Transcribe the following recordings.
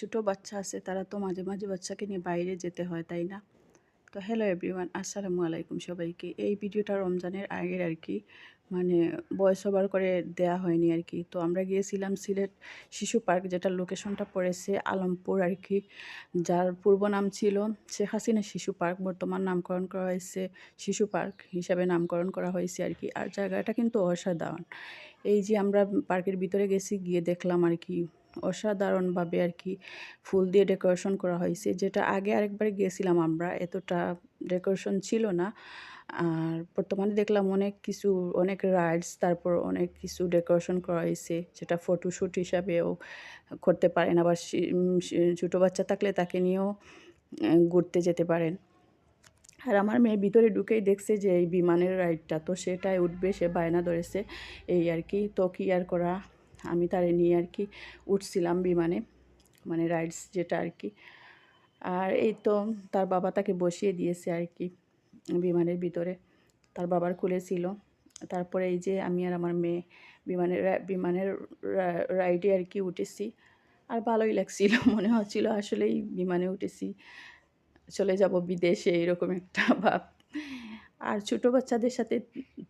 ছোটো বাচ্চা আছে, তারা তো মাঝে মাঝে বাচ্চাকে নিয়ে বাইরে যেতে হয়, তাই না? তো হ্যালো এভরিওয়ান আসসালামু আলাইকুম সবাইকে। এই ভিডিওটা রমজানের আগের আর কি মানে বয়স ওভার করে দেয়া হয়নি আর কি। তো আমরা গিয়েছিলাম সিলেট শিশু পার্ক, যেটার লোকেশনটা পড়েছে আলমপুর আর কি। যার পূর্ব নাম ছিল শেখ হাসিনা শিশু পার্ক, বর্তমান নামকরণ করা হয়েছে শিশু পার্ক হিসাবে নামকরণ করা হয়েছে আর কি। আর জায়গাটা কিন্তু অসাধারণ। এই যে আমরা পার্কের ভিতরে গেছি, গিয়ে দেখলাম আর কি অসাধারণভাবে আর কি ফুল দিয়ে ডেকোরেশন করা হয়েছে। যেটা আগে আরেকবার গিয়েছিলাম আমরা, এতটা ডেকোরেশন ছিল না। আর বর্তমানে দেখলাম অনেক কিছু, অনেক রাইডস তারপর অনেক কিছু ডেকোরেশন করা হয়েছে, যেটা ফটোশ্যুট হিসাবেও করতে পারেন। আবার ছোটো বাচ্চা থাকলে তাকে নিয়েও ঘুরতে যেতে পারেন। আর আমার মেয়ে ভিতরে ঢুকেই দেখছে যে এই বিমানের রাইডটা, তো সেটাই উঠবে, সে বায়না ধরেছে। এই আর কি তো কি আর করা আমি তারে নিয়ে আর কি উঠছিলাম বিমানে মানে রাইডস যেটা আর কি। আর এই তো তার বাবা তাকে বসিয়ে দিয়েছে আর কি বিমানের ভিতরে। তার বাবার খুলেছিল তারপরে এই যে আমি আর আমার মেয়ে বিমানের বিমানের রাইডে আর কি উঠেছি। আর ভালোই লাগছিল, মনে হচ্ছিল আসলেই বিমানে উঠেছি। চলে যাব বিদেশে, এরকম একটা ভাব। আর ছোটো বাচ্চাদের সাথে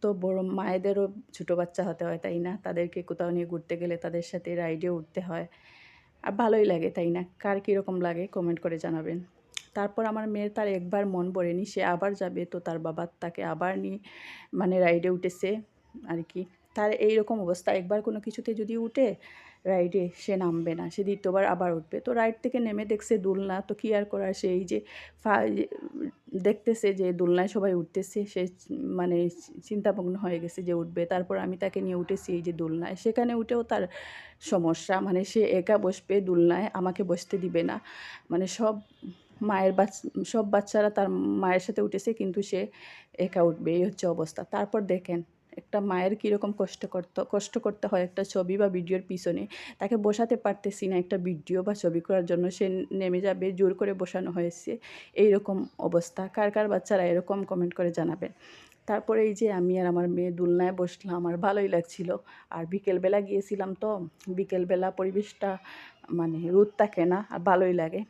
তো বড় মায়েদেরও ছোটো বাচ্চা হতে হয়, তাই না? তাদেরকে কোথাও নিয়ে ঘুরতে গেলে তাদের সাথে রাইডে উঠতে হয়। আর ভালোই লাগে, তাই না? কার কীরকম লাগে কমেন্ট করে জানাবেন। তারপর আমার মেয়ের তার একবার মন পড়েনি, সে আবার যাবে, তো তার বাবা তাকে আবার নিয়ে মানে রাইডে উঠেছে, আর কি। তার এই রকম অবস্থা। একবার কোনো কিছুতে যদি উঠে রাইডে সে নামবে না, সে দ্বিতীয়বার আবার উঠবে। তো রাইড থেকে নেমে দেখছে দুলনা, তো কী আর করার? সেই যে দেখতেছে যে দোলনায় সবাই উঠতেছে, সে মানে চিন্তামগ্ন হয়ে গেছে যে উঠবে। তারপর আমি তাকে নিয়ে উঠেছি এই যে দোলনায়। সেখানে উঠেও তার সমস্যা মানে সে একা বসবে দোলনায়, আমাকে বসতে দিবে না। মানে সব মায়ের বাচ্চা সব বাচ্চারা তার মায়ের সাথে উঠেছে, কিন্তু সে একা উঠবে, এই হচ্ছে অবস্থা। তারপর দেখেন একটা মায়ের কীরকম কষ্ট করতে কষ্ট করতে হয় একটা ছবি বা ভিডিওর পিছনে, তাকে বসাতে পারতেছি না একটা ভিডিও বা ছবি করার জন্য, সে নেমে যাবে, জোর করে বসানো হয়েছে এই রকম অবস্থা। কার কার বাচ্চারা এরকম কমেন্ট করে জানাবেন তারপরে এই যে আমি আর আমার মেয়ে দুলনায় বসলাম, আমার ভালোই লাগছিল। আর বিকেলবেলা গিয়েছিলাম তো, বিকেলবেলা পরিবেশটা মানে রোদ থাকে না, আর ভালোই লাগে।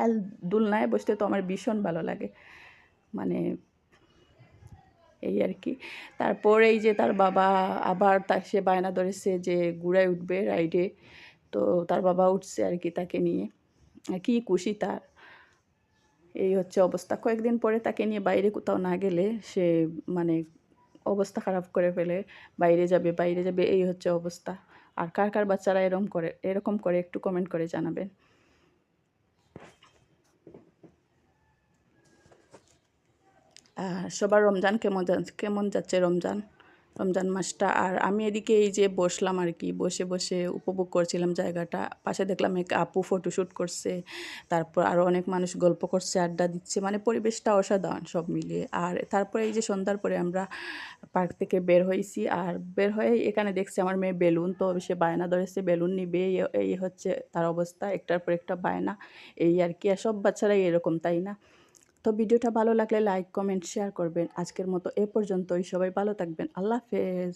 আর দুলনায় বসতে তো আমার ভীষণ ভালো লাগে। মানে এই আর কি। তারপর এই যে তার বাবা আবার তা, সে বায়না ধরেছে যে ঘুরায় উঠবে রাইডে তো তার বাবা উঠছে আর কি তাকে নিয়ে। কি খুশি তার। এই হচ্ছে অবস্থা। কয়েকদিন পরে তাকে নিয়ে বাইরে কোথাও না গেলে সে মানে অবস্থা খারাপ করে ফেলে। বাইরে যাবে বাইরে যাবে, এই হচ্ছে অবস্থা। আর কার কার বাচ্চারা এরকম করে এরকম করে একটু কমেন্ট করে জানাবেন। সবার রমজান কেমন কেমন যাচ্ছে রমজান রমজান মাসটা? আর আমি এদিকে এই যে বসলাম আর কি, বসে বসে উপভোগ করছিলাম জায়গাটা। পাশে দেখলাম এক আপু ফটোশ্যুট করছে, তারপর আরও অনেক মানুষ গল্প করছে, আড্ডা দিচ্ছে। মানে পরিবেশটা অসাধারণ সব মিলিয়ে। আর তারপরে এই যে সন্ধ্যার পরে আমরা পার্ক থেকে বের হয়েছি। আর বের হয়ে এখানে দেখছি আমার মেয়ে বেলুন, তো সে বায়না ধরেছে, বেলুন নিবে এই হচ্ছে তার অবস্থা। একটার পর একটা বায়না, এই আর কি। আর সব বাচ্চারাই এরকম, তাই না? তো ভিডিওটা ভালো লাগলে লাইক, কমেন্ট শেয়ার করবেন। আজকের মতো এ পর্যন্তই। সবাই ভালো থাকবেন। আল্লাহ হাফেজ।